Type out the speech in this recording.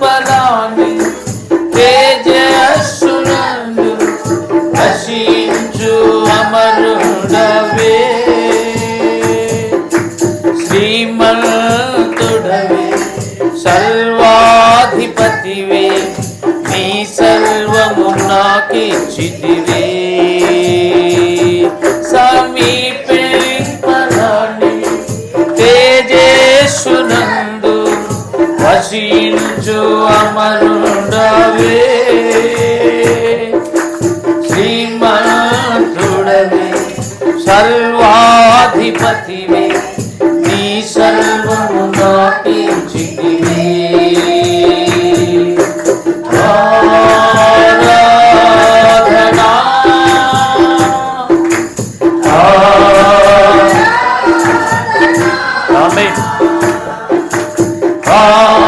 పలాని తేజస్సునందు నశించు అమరుడవే. శ్రీమంతుడవే సర్వాధిపతివే నీ సర్వము నాకిచ్చితివే. నిలిచు అమరుండవే శ్రీమంతుడవే సర్వాధిపతివే నీ సర్వము నాటించితివే Amen. Amen.